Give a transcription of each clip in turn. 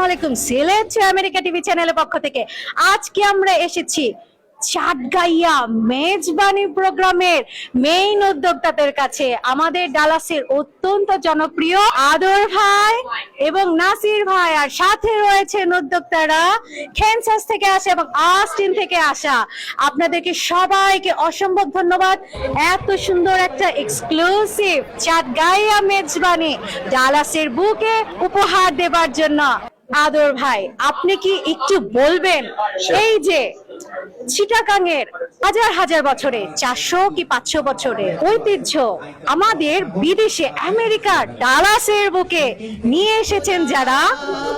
আসসালামু আলাইকুম। Sylhet America TV চ্যানেলের পক্ষ থেকে। আজকে আমরা এসেছি চাটগাইয়া মেজবানি প্রোগ্রামের মেইন উদ্যোক্তাদের কাছে। আমাদের ডালাসের অত্যন্ত জনপ্রিয় আদর ভাই এবং নাসির ভাই। আর সাথে রয়েছেন উদ্যোক্তারা খেনসাস থেকে আসা এবং আস্টিন থেকে আসা। আপনাদেরকে সবাইকে অসম্ভব ধন্যবাদ। এত সুন্দর একটা এক্সক্লুসিভ চাটগাইয়া মেজবানি ডালাসের বুকে উপহার দেবার জন্য। আদর ভাই আপনি কি একটু বলবেন? এই যে চিটাগাংয়ের হাজার হাজার বছরে চারশো কি পাঁচশো বছরে ঐতিহ্য আমাদের বিদেশে আমেরিকার ডালাসের বুকে নিয়ে এসেছেন যারা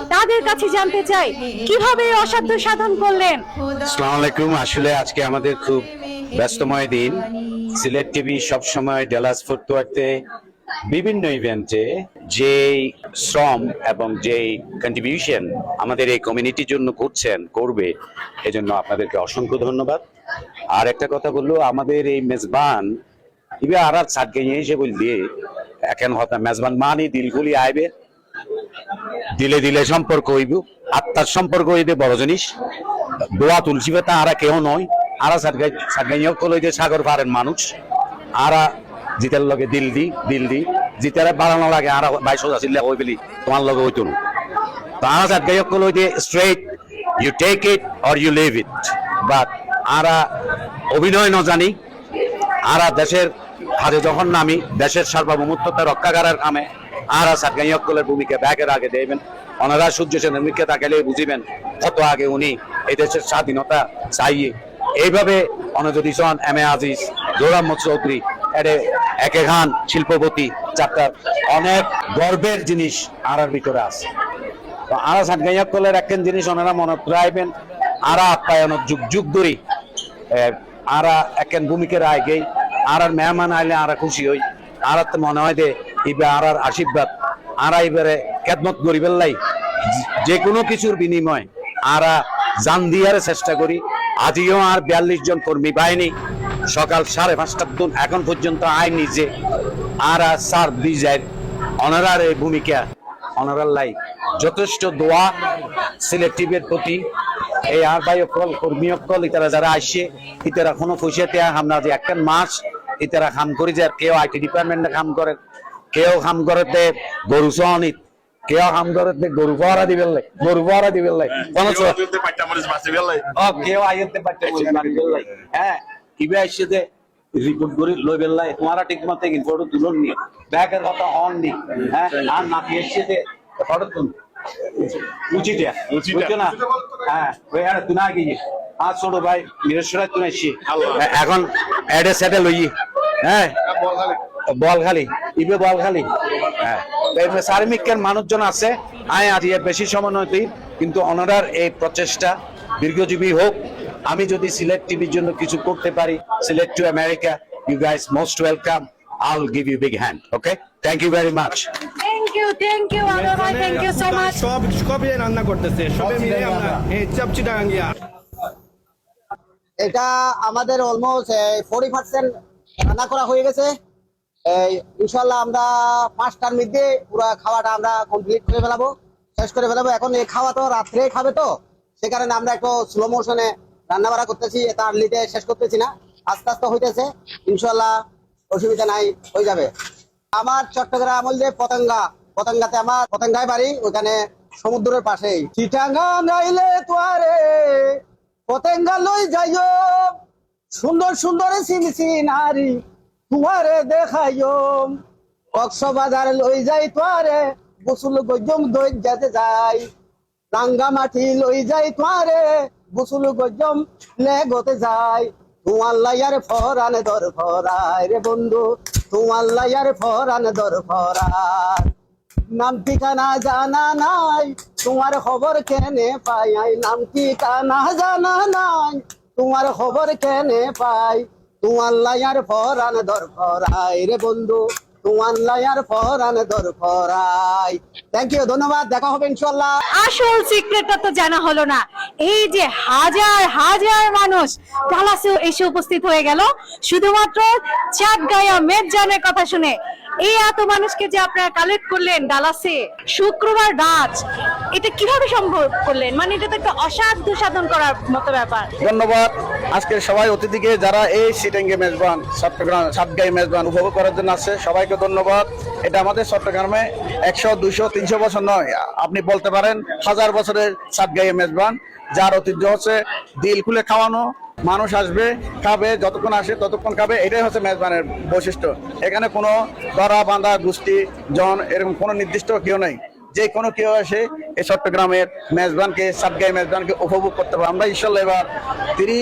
তাদের কাছে জানতে চাই কীভাবে অসাধ্য সাধন করলেন? আসসালামু আলাইকুম। আসলে আজকে আমাদের খুব ব্যস্তময় দিন। সিলেট টিভি সবসময় ডেলাস ফুটওয়ার্থে বিভিন্ন ইভেন্টে যে শ্রম এবং যে কন্ট্রিবিউশন আমাদের এই কমিউনিটির জন্য করছেন, করবে, এজন্য আপনাদেরকে অসংখ্য ধন্যবাদ। আর একটা কথা বলল, আমাদের এই মেজবান, ইবে আর আর গিয়ে এসে বলবি এখন হতা মেজবান মানি দিলগুলি আইবে, দিলে দিলে সম্পর্ক হইব, আত্মার সম্পর্ক হইবে বড় জিনিস, দোয়া তুলসী বেতা আরা কেউ নয়, আরা সাতগাই সাতগাই কলইতে সাগর পারেন মানুষ আরা জিতের লগে দিল দি দিল দি। জিতারে বাড়ানো লাগে আরা বাইশ আসিলে হই বলি তোমার লগে হইতো না। তো আরা সাতগাই কলইতে straight you take it or you leave it but আরা অভিনয় ন জানি আরা দেশের হাজে যখন নামি, দেশের সার্বভৌমত্বতা রক্ষা করার কামে আরা সাতগাইয়কলের ভূমিকা ব্যাগের আগে দেবেন। ওনারা সূর্য সেনের মুখে তাকালে বুঝিবেন, কত আগে উনি এই দেশের স্বাধীনতা চাইয়ে। এইভাবে অনজদি সন এম এ আজিজ জোরাম্মদ চৌধুরী এডে একে খান শিল্পপতি চারটা অনেক গর্বের জিনিস আরার ভিতরে আছে। তো আড়া আরা সাতগাইয়কলের একখান জিনিস ওনারা মনে রাখবেন আরা আপ্যায়ন যুগ যুগ ধরি আরা একেন ভূমিকে রায় গেই আর মেহমান আইলে আরা খুশি হই আর তো মনে হয় যে ইবে আর আশীর্বাদ, আরা এবারে খেদমত করিবেন লাই। যে কোনো কিছুর বিনিময় আরা জান দিয়ার চেষ্টা করি, আজিও আর বিয়াল্লিশ জন কর্মী বাহিনী সকাল সাড়ে পাঁচটার এখন পর্যন্ত আয় নিজে আর সার যায় অনারার এই ভূমিকা অনারার লাই। যথেষ্ট দোয়া সিলেক্টিভের প্রতি। এই আর ভাই অকল কর্মী অকল ইতারা যারা আসছে ইতারা কোনো পয়সাতে আমরা যে একটা মাস ইতারা কাম করি যে কেউ আইটি ডিপার্টমেন্টে কাম করে কেউ কাম করতে গরু সহনিত কেউ কাম করতে গরু পাহারা দিবেন লাই গরু পাহারা দিবেন লাই। কোন কেউ আইতে পারতে হ্যাঁ কিবে আসছে যে রিপোর্ট করে লইবেন লাই তোমারা ঠিক মতো ফটো তুলন নি। ব্যাগের কথা নি হ্যাঁ? আর নাকি এসছে যে ফটো তুল উচিটা না? হ্যাঁ ওই আর তুই না গিয়ে। আর ছোট ভাই তুই এখন এডে সেটে লই হ্যাঁ? বল খালি। ইবে বল খালি। হ্যাঁ। সার্মিকের মানুষজন আছে আয় বেশি সময় নয় কিন্তু অনারার এই প্রচেষ্টা দীর্ঘজীবী হোক আমি যদি সিলেট টিভির জন্য কিছু করতে পারি Sylhet to America you guys most welcome I will give you big hand okay thank you very much thank you thank you Adar ভাই থ্যাংক ইউ সো মাচ সব সবই রান্না করতেছে সবে মিলে আমরা এই চাপচিটা গাঙ্গিয়া এটা আমাদের অলমোস্ট ফোর্টি পার্সেন্ট রান্না করা হয়ে গেছে। ইনশাল্লাহ আমরা পাঁচটার মধ্যে পুরো খাওয়াটা আমরা কমপ্লিট করে ফেলাবো শেষ করে ফেলাবো। এখন এই খাওয়া তো রাত্রে খাবে তো সে কারণে আমরা একটু স্লো মোশনে রান্না বাড়া করতেছি এটা আর্লিতে শেষ করতেছি না। আস্তে আস্তে হইতেছে ইনশাল্লাহ অসুবিধা নাই, হয়ে যাবে। আমার চট্টগ্রাম হল যে পতঙ্গা, পতঙ্গাতে আমার পতঙ্গায় বাড়ি ওখানে সমুদ্রের পাশেই। চিটাঙ্গা নাইলে তোয়ারে, পতঙ্গা লই যাইও। সুন্দর সুন্দর সিনসি নারী তোমারে দেখাইও। কক্সবাজার লই যাই তোয়ারে, গোসল গজম দই যেতে যাই। রাঙ্গামাটি লই যাই তোয়ারে গোসল গজম নে গতে যাই। তোমার লাইয়ার ফরান দর ফরাই রে বন্ধু, তোমার লাইয়ার ফরান দর ফরাই। নাম ঠিকানা জানা নাই, তোমার খবর কেনে পাই? আই, নাম ঠিকানা জানা নাই, তোমার খবর কেনে পাই? তোমার লাইয়ার ফরান দর ফরাই রে বন্ধু। তোমার লাইয়ার ফরান দর ফরাই। থ্যাংক ইউ ধন্যবাদ দেখা হবে ইনশাল্লাহ আসল সিক্রেটটা তো জানা হলো না। এই যে হাজার হাজার মানুষ ডালাসেও এসে উপস্থিত হয়ে গেল। শুধুমাত্র চাঁদ গায়া মেজানের কথা শুনে। এই এত মানুষকে যে আপনারা কালেক্ট করলেন ডালাসে। শুক্রবার রাত। এটা কীভাবে সম্ভব করলেন? মানে এটা তো একটা অসাধ্য সাধন করার মতো ব্যাপার। ধন্যবাদ। আজকে সবাই অতিথিকে যারা এই সিটেঙ্গে মেজবান, চট্টগ্রাম সাতগাই মেজবান উপভোগ করার জন্য আসছে, সবাইকে ধন্যবাদ। এটা আমাদের চট্টগ্রামে একশো, দুইশো, তিনশো বছর নয়, আপনি বলতে পারেন হাজার বছরের সাতগাই মেজবান, যার ঐতিহ্য হচ্ছে দিল খুলে খাওয়ানো, মানুষ আসবে, খাবে, যতক্ষণ আসে ততক্ষণ খাবে, এটাই হচ্ছে মেজবানের বৈশিষ্ট্য। এখানে কোনো দরা বাঁধা, গোষ্ঠী, জন, এরকম কোনো নির্দিষ্ট কেউ নেই। যে কোনো কেউ এসে এই চট্টগ্রামের মেজবানকে সাতগাই মেজবানকে উপভোগ করতে পারবে। আমরা ইনশাল্লাহ এবার three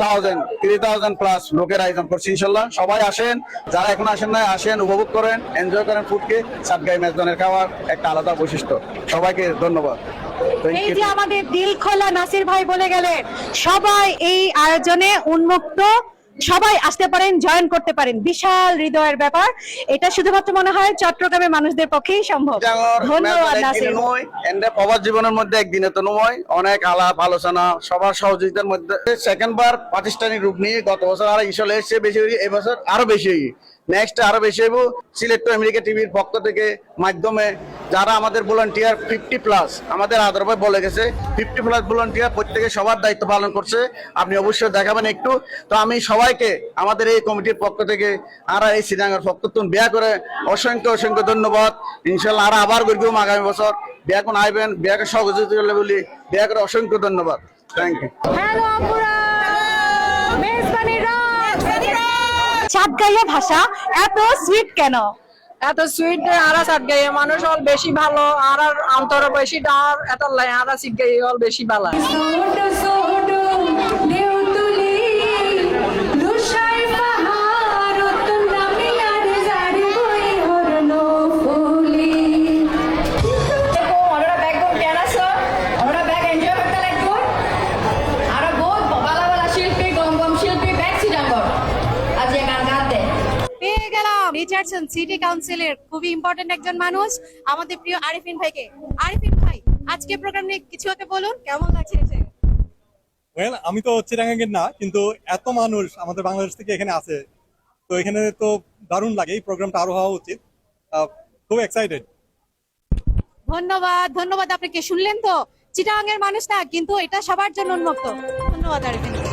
thousand three thousand plus লোকের আয়োজন করছি ইনশাল্লাহ। সবাই আসেন যারা এখন আসেন না আসেন উপভোগ করেন এনজয় করেন ফুডকে। সাতগাই মেজবানের খাওয়ার একটা আলাদা বৈশিষ্ট্য। সবাইকে ধন্যবাদ। এই যে আমাদের দিল খোলা নাসির ভাই বলে গেলেন সবাই এই আয়োজনে উন্মুক্ত। সবাই আসতে পারেন জয়েন করতে পারেন। বিশাল হৃদয়ের ব্যাপার। এটা শুধুমাত্র মনে হয় চট্টগ্রামের মানুষদের পক্ষেই সম্ভব। ধন্যবাদ নাসির। প্রবাস জীবনের মধ্যে একদিনে তো নয়। অনেক আলাপ আলোচনা সবার সহযোগিতার মধ্যে। সেকেন্ড বার প্রাতিষ্ঠানিক রূপ নিয়ে গত বছর আরও ইসলে এসছে বেশি হয়ে এবছর আরও বেশি হয়ে নেক্সট আরও বেশি হইব। সিলেক্ট আমেরিকা টিভির পক্ষ থেকে মাধ্যমে যারা আমাদের ভলান্টিয়ার ফিফটি প্লাস আমাদের আদর ভাই বলে গেছে ফিফটি প্লাস ভলান্টিয়ার প্রত্যেকে সবার দায়িত্ব পালন করছে। আপনি অবশ্যই দেখাবেন একটু। তো আমি সবাইকে আমাদের এই কমিটির পক্ষ থেকে আর এই সিনাঙ্গার পক্ষ বিয়া করে অসংখ্য অসংখ্য ধন্যবাদ। ইনশাল্লাহ আর আবার করব আগামী বছর। বিয়া কোন আইবেন? বিয়াকে সহযোগিতা করলে বলি, বিয়া করে অসংখ্য ধন্যবাদ। থ্যাংক ইউ চাঁদগাইয়া ভাষা, এত সুইট কেন? এত সুইট আরা সাত গাই মানুষ অল বেশি ভালো আর অন্তর বেশি ডার, এত লাই, আরা সিট গাই অল বেশি ভালো গেলাম রিচার্ডসন সিটি কাউন্সিলের খুবই ইম্পর্টেন্ট একজন মানুষ আমাদের প্রিয় আরিফিন ভাইকে। আরিফিন ভাই আজকে প্রোগ্রাম নিয়ে কিছু একটা বলুন কেমন লাগছে এসে ওয়েল আমি তো চিরাঙ্গের না কিন্তু এত মানুষ আমাদের বাংলাদেশ থেকে এখানে আছে তো এখানে তো দারুণ লাগে এই প্রোগ্রামটা আরও হওয়া উচিত। আহ, খুব এক্সাইটেড ধন্যবাদ ধন্যবাদ আপনাকে শুনলেন তো? চিটাগাং এর মানুষ না কিন্তু এটা সবার জন্য উন্মুক্ত। ধন্যবাদ আরিফিন